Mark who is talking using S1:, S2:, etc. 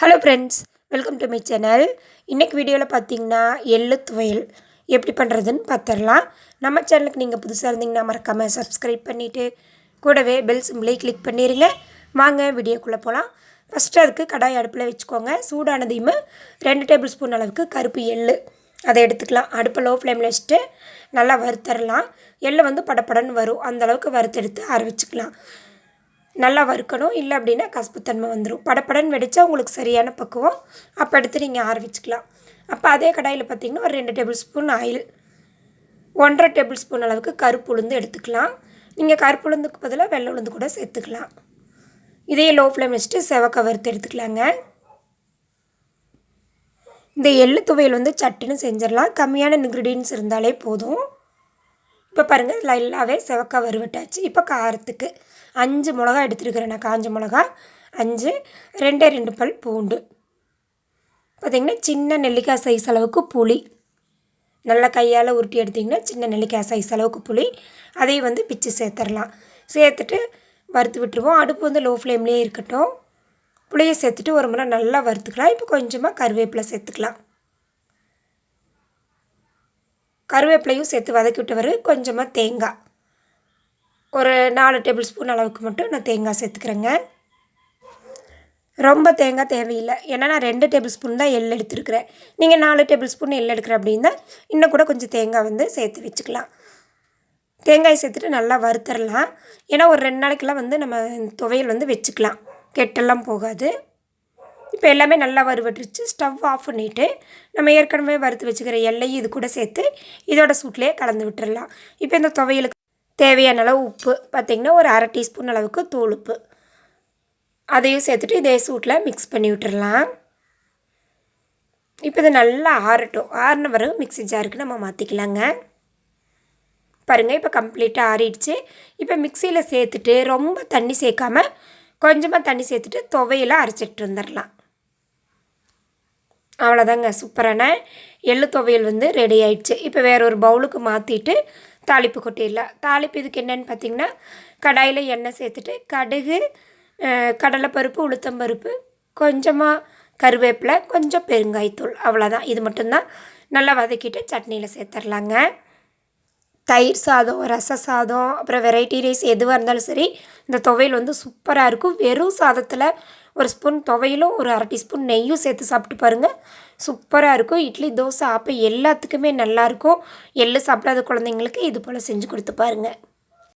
S1: Hello friends welcome to my channel இன்றைக்கி வீடியோவில் பார்த்தீங்கன்னா எள்ளு துவையல். எப்படி பண்ணுறதுன்னு பார்த்துடலாம் நம்ம சேனலுக்கு நீங்கள் புதுசாக இருந்தீங்கன்னா மறக்காமல் சப்ஸ்கிரைப் பண்ணிவிட்டு கூடவே பெல் சிம்பிளை கிளிக் பண்ணிடுங்க வாங்க வீடியோக்குள்ளே போகலாம் ஃபஸ்ட்டு அதுக்கு கடாய் அடுப்பில் வச்சுக்கோங்க. சூடானதையுமே ரெண்டு டேபிள் ஸ்பூன் அளவுக்கு கருப்பு எள்ளு. அதை எடுத்துக்கலாம். அடுப்பை லோ ஃப்ளேமில் வச்சுட்டு நல்லா வறுத்தரலாம். எள்ளு வந்து படப்படன்னு வரும். அந்தளவுக்கு வறுத்தெடுத்து ஆற நல்லா வறுக்கணும். இல்லை அப்படின்னா கசப்புத்தன்மை வந்துடும் படப்படன்னு வெடித்தா உங்களுக்கு சரியான பக்குவம். அப்போ எடுத்து நீங்கள் ஆரம்பிச்சுக்கலாம். அப்போ அதே கடாயில் பார்த்திங்கன்னா ஒரு ரெண்டு டேபிள் ஸ்பூன் ஆயில் ஒன்றரை டேபிள் ஸ்பூன் அளவுக்கு கருப்பு உளுந்து எடுத்துக்கலாம். நீங்கள் கருப்பு உளுந்துக்கு பதிலாக வெள்ளை உளுந்து கூட சேர்த்துக்கலாம். இதையே லோ ஃப்ளேம் வச்சுட்டு செவக்க வறுத்து எடுத்துக்கலாங்க. இந்த எள்ளு துவையல் வந்து சட்டுன்னு செஞ்சிடலாம். கம்மியான இன்க்ரீடியன்ஸ் இருந்தாலே போதும். இப்போ பாருங்கள் நல்லாவே செவக்கா வறுவட்டாச்சு. இப்போ காரத்துக்கு அஞ்சு மிளகா எடுத்துருக்கிறேன் நான். காஞ்ச மிளகா அஞ்சு ரெண்டே ரெண்டு பல் பூண்டு. பார்த்திங்கன்னா சின்ன நெல்லிக்காய் சைஸ் அளவுக்கு புளி. நல்லா கையால் உருட்டி எடுத்திங்கன்னா சின்ன நெல்லிக்காய் சைஸ் அளவுக்கு புளி. அதையும் வந்து பிச்சு சேர்த்துடலாம். சேர்த்துட்டு வறுத்து விட்டுருவோம். அடுப்பு வந்து லோ ஃப்ளேம்லேயே இருக்கட்டும். புளியை சேர்த்துட்டு ஒரு முறை நல்லா வறுத்துக்கலாம். இப்போ கொஞ்சமாக கருவேப்பிலை சேர்த்துக்கலாம். கருவேப்பிலையும் சேர்த்து வதக்கி விட்டு கொஞ்சமாக தேங்காய். ஒரு நாலு டேபிள் ஸ்பூன் அளவுக்கு மட்டும் நான் தேங்காய் சேர்த்துக்கிறேங்க. ரொம்ப தேங்காய் தேவையில்லை. ஏன்னா நான் ரெண்டு டேபிள் ஸ்பூன் தான் எள் எடுத்துருக்குறேன். நீங்கள் நாலு டேபிள் ஸ்பூன் எள் எடுக்கிற அப்படின்னா இன்னும் கூட கொஞ்சம் தேங்காய் வந்து சேர்த்து வச்சுக்கலாம். தேங்காய் சேர்த்துட்டு நல்லா வறுத்தரலாம். ஏன்னா ஒரு ரெண்டு நாளைக்கெல்லாம் வந்து நம்ம துவையல் வந்து வச்சுக்கலாம். கெட்டெல்லாம் போகாது. இப்போ எல்லாமே நல்லா வறுவட்டுருச்சு. ஸ்டவ் ஆஃப் பண்ணிவிட்டு நம்ம ஏற்கனவே வறுத்து வச்சுக்கிற எல்லையும் இது கூட சேர்த்து இதோட சூட்லேயே கலந்து விட்டுடலாம் இப்போ இந்த துவையலுக்கு தேவையான அளவு உப்பு பார்த்திங்கன்னா ஒரு அரை டீஸ்பூன் அளவுக்கு தூள் உப்பு. அதையும் சேர்த்துட்டு இதே சூட்டில் மிக்ஸ் பண்ணி விட்டுடலாம் இப்போ இது நல்லா ஆறட்டும். ஆறின பிறகு மிக்ஸி ஜாருக்கு நம்ம மாற்றிக்கலாங்க பாருங்கள் இப்போ கம்ப்ளீட்டாக ஆறிடுச்சு. இப்போ மிக்சியில் சேர்த்துட்டு ரொம்ப தண்ணி சேர்க்காமல் கொஞ்சமாக தண்ணி சேர்த்துட்டு துவையில் அரைச்சிட்டு வந்துடலாம் அவ்வளோதாங்க சூப்பரான எள்ளு துவையல் வந்து ரெடி ஆயிடுச்சு. இப்போ வேற ஒரு பவுலுக்கு மாற்றிட்டு தாளிப்பு கொட்டிடலாம். தாளிப்பு இதுக்கு என்னென்னு பார்த்தீங்கன்னா கடாயில் எண்ணெய் சேர்த்துட்டு கடுகு கடலைப்பருப்பு உளுத்தம்பருப்பு கொஞ்சமாக கருவேப்பிலை கொஞ்சம் பெருங்காய்த்தூள் அவ்வளோதான். இது மட்டும்தான். நல்லா வதக்கிட்டு சட்னியில் சேர்த்துர்லாங்க தயிர் சாதம் ரச சாதம் அப்புறம் வெரைட்டி ரைஸ் எதுவாக இருந்தாலும் சரி இந்த துவையல் வந்து சூப்பராக இருக்கும். வெறும் சாதத்தில் ஒரு ஸ்பூன் துவையிலும் ஒரு அரை டீஸ்பூன் நெய்யும் சேர்த்து சாப்பிட்டு பாருங்கள் சூப்பராக இருக்கும். இட்லி தோசை ஆப்பை எல்லாத்துக்குமே நல்லாயிருக்கும் எள்ளு சாப்பிடாத குழந்தைங்களுக்கு இது போல் செஞ்சு கொடுத்து பாருங்கள்